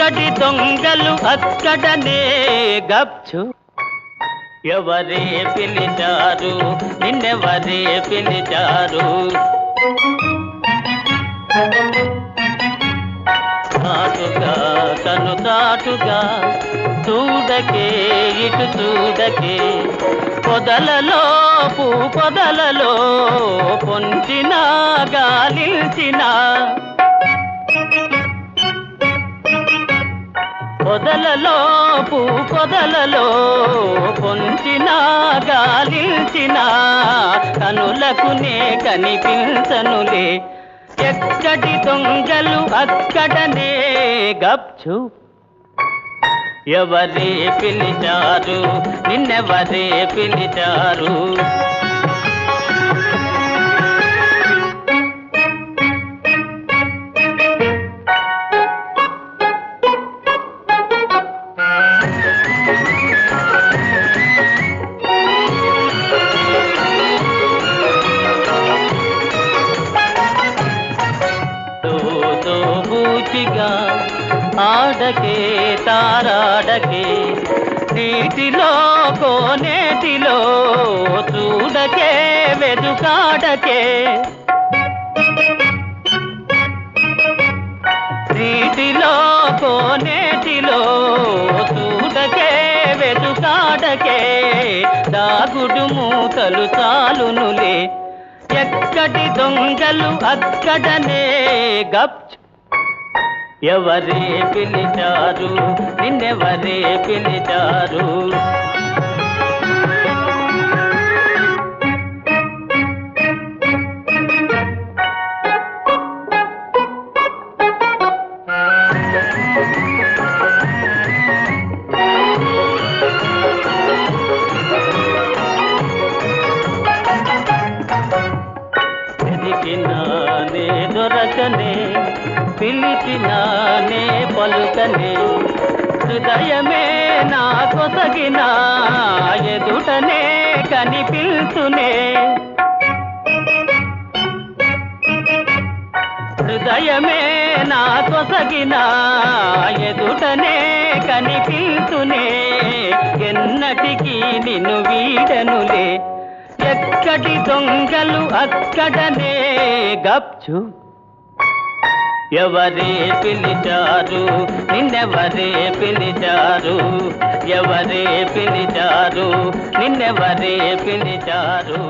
ఎక్కడి దొంగలు అక్కడనే గప్చు. ఎవరే పిలిచారు? నిన్నెవరే పిలిచారు? చాటుగా కను చాటుగా చూడకే ఇటు చూడకే. పొదలలో పూ పొదలలో పొంచిన గాలించిన పొదలలో పూ పొదలలో పొంచిన గాలించిన కనులకునే కనిపించనులే. ఎక్కడి దొంగలు అక్కడనే గప్చు. ఎవరే పిలిచారు? నిన్నెవరే పిలిచారు? తోతో బూచిగా ఆడకే తారాడకే నీటిలో కోనేటిలో చూడకే వెదుకాడకే. నీటిలో కోనేటిలో చూడకే వెదుకాడకే. దాగుడు మూతలు చాలునులే ఎక్కడి దొంగలు అక్కడనే గప్ ఎవరే పిలిచారు? నిన్నెవరే పిలిచారు? దొరకనే పిలిచినానే పలుకనే. హృదయమే నా కొసగిన ఎదుటనే కనిపిల్చునే. హృదయమే నా కొసగిన ఎదుటనే కనిపిల్చునే. ఎన్నటికీ నిన్ను వీడనులే. ఎక్కడి దొంగలు అక్కడనే గప్చు. ఎవరే పిలిచారు? నిన్నెవరే పిలిచారు? ఎవరే పిలిచారు? నిన్నెవరే పిలిచారు?